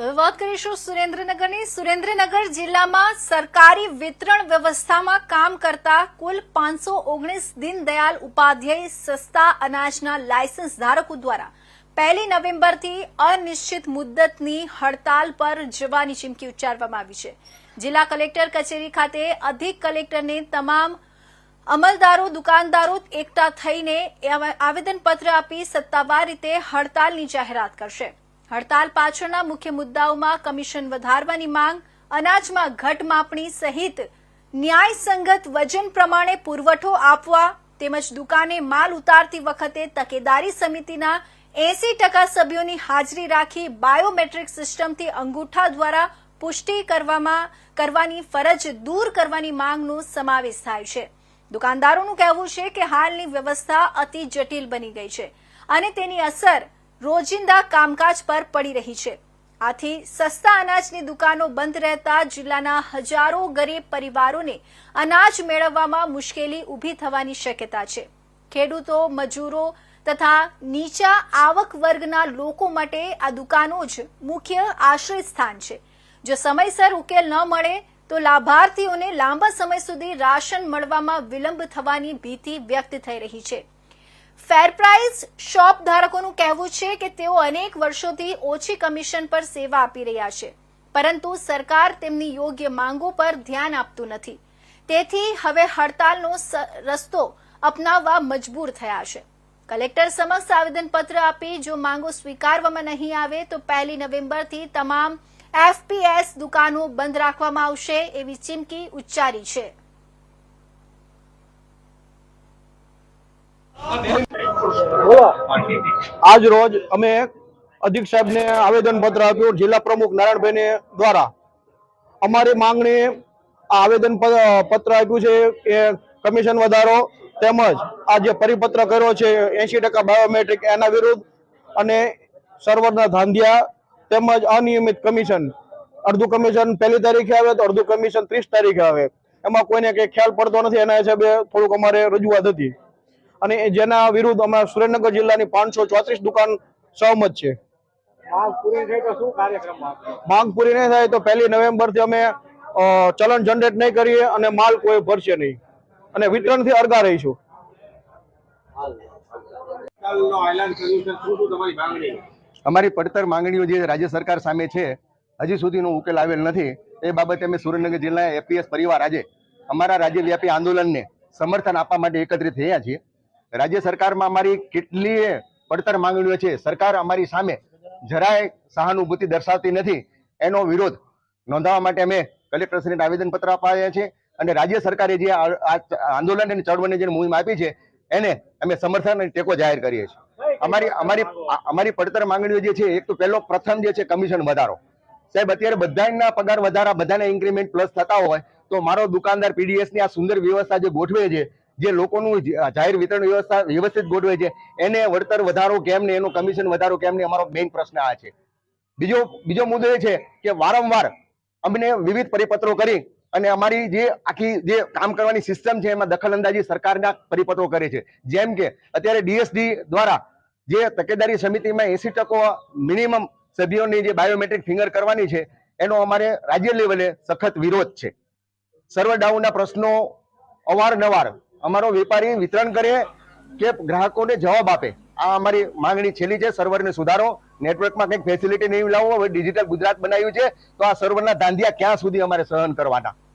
હવે વાત કરીશું સુરેન્દ્રનગરની. સુરેન્દ્રનગર જિલ્લામાં સરકારી વિતરણ વ્યવસ્થામાં કામ કરતા કુલ પાંચસો ઓગણીસ દીનદયાલ ઉપાધ્યાય સસ્તા અનાજના લાયસન્સ ધારકો દ્વારા પહેલી નવેમ્બરથી અનિશ્ચિત મુદ્દતની હડતાલ પર જવાની ચીમકી ઉચ્ચારવામાં આવી છે. જિલ્લા કલેક્ટર કચેરી ખાતે અધિક કલેક્ટરને તમામ અમલદારો, દુકાનદારો એકઠા થઈને આવેદનપત્ર આપી સત્તાવાર રીતે હડતાલની જાહેરાત કરશે. હડતાલ પાછળના મુખ્ય મુદ્દાઓમાં કમિશન વધારવાની માંગ, અનાજમાં ઘટ માપણી સહિત ન્યાયસંગત વજન પ્રમાણે પુરવઠો આપવા તેમજ દુકાને માલ ઉતારતી વખતે તકેદારી સમિતિના એસી ટકા સભ્યોની હાજરી રાખી બાયોમેટ્રિક સિસ્ટમથી અંગૂઠા દ્વારા પુષ્ટિ કરવામાં, કરવાની ફરજ દૂર કરવાની માંગનો સમાવેશ થાય છે. દુકાનદારોનું કહેવું છે કે હાલની વ્યવસ્થા અતિ જટિલ બની ગઈ છે અને તેની અસર રોજિંદા કામકાજ પર પડી રહી છે. આથી સસ્તા અનાજની દુકાનો બંધ રહેતા જિલ્લાના હજારો ગરીબ પરિવારોને અનાજ મેળવવામાં મુશ્કેલી ઊભી થવાની શક્યતા છે. ખેડૂતો, મજૂરો તથા નીચા આવક વર્ગના લોકો માટે આ દુકાનો જ મુખ્ય આશ્રય સ્થાન છે. જો સમયસર ઉકેલ ન મળે, તો લાભાર્થીઓને લાંબા સમય સુધી રાશન મળવામાં વિલંબ થવાની ભીતિ વ્યક્ત થઈ રહી છે. ફેર શોપ ધારકોનું કહેવું છે કે તેઓ અનેક વર્ષોથી ઓછી કમિશન પર સેવા આપી રહ્યા છે. પરંતુ સરકાર તેમની યોગ્ય માંગો પર ધ્યાન આપતું નથી. તેથી હવે હડતાલનો રસ્તો અપનાવવા મજબૂર થયા છે. કલેક્ટર સમક્ષ આવેદનપત્ર આપી જો માંગો સ્વીકારવામાં નહીં આવે તો પહેલી નવેમ્બરથી તમામ એફપીએસ દુકાનો બંધ રાખવામાં આવશે એવી ચીમકી ઉચ્ચારી છે. આજ રોજ અમે અધિક સાહેબને આવેદન પત્ર આપ્યું. જિલ્લા પ્રમુખ નારાયણભાઈને દ્વારા અમારી માંગણી આવેદન પત્ર આપ્યું છે કે કમિશન વધારો તેમજ આ જે પરિપત્ર કર્યો છે એસી ટકા બાયોમેટ્રિક એના વિરુદ્ધ અને સર્વરના ધાંધિયા તેમજ અનિયમિત કમિશન. અડધું કમિશન પહેલી તારીખે આવે તો અડધું કમિશન ત્રીસ તારીખે આવે. એમાં કોઈને કંઈ ખ્યાલ પડતો નથી એના હિસાબે થોડુંક અમારે રજૂઆત હતી. અને એ જેના વિરુદ્ધ અમારા સુરેન્દ્રનગર જિલ્લાની પાંચસો ચોત્રીસ દુકાન સહમત છે. માંગ પૂરી થઈ તો શું કાર્યક્રમ માંગ પૂરી નહીં થાય તો પહેલી નવેમ્બરથી અમે ચલણ જનરેટ નહીં કરીએ અને માલ કોઈ ભરશે નહીં. અને વિતરણથી અરગા રહીશું. અમારી પડતર માંગણીઓ જે રાજ્ય સરકાર સામે છે હજી સુધીનો ઉકેલ આવેલ નથી. એ બાબતે અમે સુરેન્દ્રનગર જિલ્લા એપીએસ પરિવાર આજે અમારા રાજ્યવ્યાપી આંદોલનને સમર્થન આપવા માટે એકત્રિત થયા છીએ. રાજ્ય સરકારમાં અમારી કેટલીય પડતર માંગણીઓ છે. સરકાર અમારી સામે જરાય સહાનુભૂતિ દર્શાવતી નથી. એનો વિરોધ નોંધાવવા માટે અમે કલેક્ટરશ્રીને આવેદનપત્ર અપાયા છે અને રાજ્ય સરકારે જે આંદોલન અને ચળવળની જે મુહિમ આપી છે, એને અમે સમર્થન અને ટેકો જાહેર કરીએ છીએ. અમારી અમારી અમારી પડતર માંગણીઓ જે છે, એક તો પહેલો પ્રથમ જે છે, કમિશન વધારો. સાહેબ, અત્યારે બધાના પગાર વધારા, બધાના ઇન્ક્રીમેન્ટ પ્લસ થતા હોય, તો મારો દુકાનદાર પીડીએસની આ સુંદર વ્યવસ્થા જે ગોઠવે છે જે લોકોનું જાહેર વિતરણ વ્યવસ્થા વ્યવસ્થિત ગોઠવે છે, એને વળતર વધારો કેમ ને એનું કમિશન વધારો કેમ ને અમારો મેઇન પ્રશ્ન આ છે. બીજો બીજો મુદ્દો એ છે કે વારંવાર અમને વિવિધ પરિપત્રો કરી અને અમારી જે આખી જે કામ કરવાની સિસ્ટમ છે એમાં દખલ અંદાજી સરકારના પરિપત્રો કરે છે. જેમ કે અત્યારે ડીએસડી દ્વારા જે તકેદારી સમિતિમાં એસી ટકો મિનિમમ સભ્યોની જે બાયોમેટ્રિક ફિંગર કરવાની છે, એનો અમારે રાજ્ય લેવલે સખત વિરોધ છે. સર્વર ડાઉનના પ્રશ્નો અવારનવાર અમારો વેપારી વિતરણ કરે કે ગ્રાહકોને જવાબ આપે. આ અમારી માંગણી છેલ્લી છે, સર્વરને સુધારો. નેટવર્કમાં કંઈક ફેસિલિટી નહીં લાવો, હવે ડિજિટલ ગુજરાત બનાવ્યું છે, તો આ સર્વરના ધાંધિયા ક્યાં સુધી અમારે સહન કરવાના?